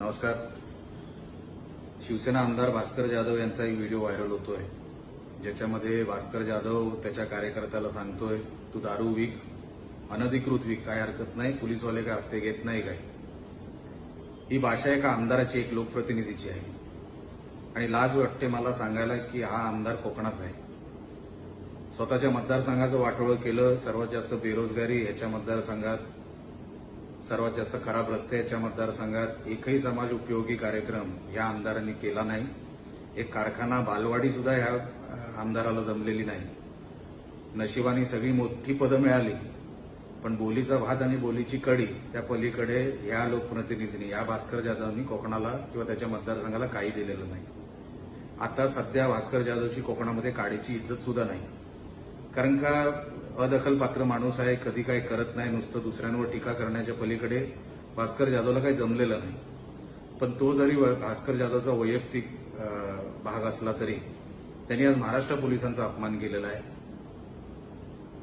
नमस्कार. शिवसेना आमदार भास्कर जाधव यांचा एक व्हिडिओ व्हायरल होतोय. ज्याच्यामध्ये भास्कर जाधव त्याच्या कार्यकर्त्याला सांगतोय तू दारू विक अनधिकृत विक काय हरकत नाही पोलीसवाले काय हप्ते घेत नाही काय? ही भाषा एका आमदाराची एक लोकप्रतिनिधीची आहे. आणि लाज वाटते मला सांगायला की हा आमदार कोकणाचा आहे. स्वतःच्या मतदारसंघाचं वाटोळं केलं सर्वात जास्त बेरोजगारी ह्याच्या मतदारसंघात सर्वात जास्त खराब रस्ते याच्या मतदारसंघात एकही समाज उपयोगी कार्यक्रम या आमदारांनी केला नाही. एक कारखाना बालवाडी सुद्धा ह्या आमदाराला जमलेली नाही. नशिबाने सगळी मोठी पदं मिळाली पण बोलीचा भात आणि बोलीची कडी त्या पलीकडे या लोकप्रतिनिधींनी या भास्कर जाधवनी कोकणाला किंवा त्याच्या मतदारसंघाला काही दिलेलं नाही. आता सध्या भास्कर जाधवची कोकणामध्ये काडीची इज्जत सुद्धा नाही. कारण का अदखलपात्र माणूस आहे कधी काही करत नाही नुसतं दुसऱ्यांवर टीका करण्याच्या पलीकडे भास्कर जाधवला काही जमलेलं नाही. पण तो जरी व- भास्कर जाधवचा वैयक्तिक भाग असला तरी त्यांनी आज महाराष्ट्र पोलिसांचा अपमान केलेला आहे.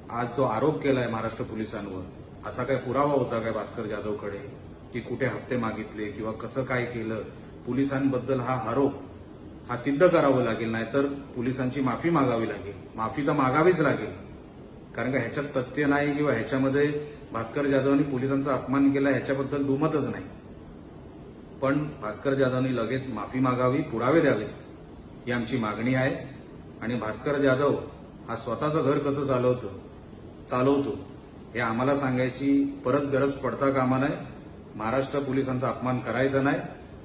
आज जो आरोप केलाय महाराष्ट्र पोलिसांवर असा काय पुरावा होता काय भास्कर जाधवकडे? की कुठे हप्ते मागितले किंवा कसं काय केलं? पोलिसांबद्दल हा आरोप हा सिद्ध करावं लागेल नाहीतर पोलिसांची माफी मागावी लागेल. माफी तर मागावीच लागेल. कारण का ह्याच्यात तथ्य नाही किंवा ह्याच्यामध्ये भास्कर जाधवांनी पोलिसांचा अपमान केला ह्याच्याबद्दल दुमतच नाही. पण भास्कर जाधवनी लगेच माफी मागावी पुरावे द्यावे ही आमची मागणी आहे. आणि भास्कर जाधव हा स्वतःचं घर कसं चालवतो चालवतो हे आम्हाला सांगायची परत गरज पडता कामा नये. महाराष्ट्र पोलिसांचा अपमान करायचा नाही.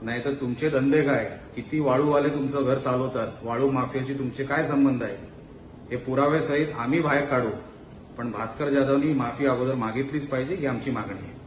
नाहीतर तुमचे धंदे काय? किती वाळूवाले तुमचं घर चालवतात? वाळू माफियाची तुमचे काय संबंध आहे हे पुरावे सहित आम्ही बाहेर काढू. पण भास्कर जाधवनी माफी अगोदर मागितलीच पाहिजे ही आमची मागणी आहे.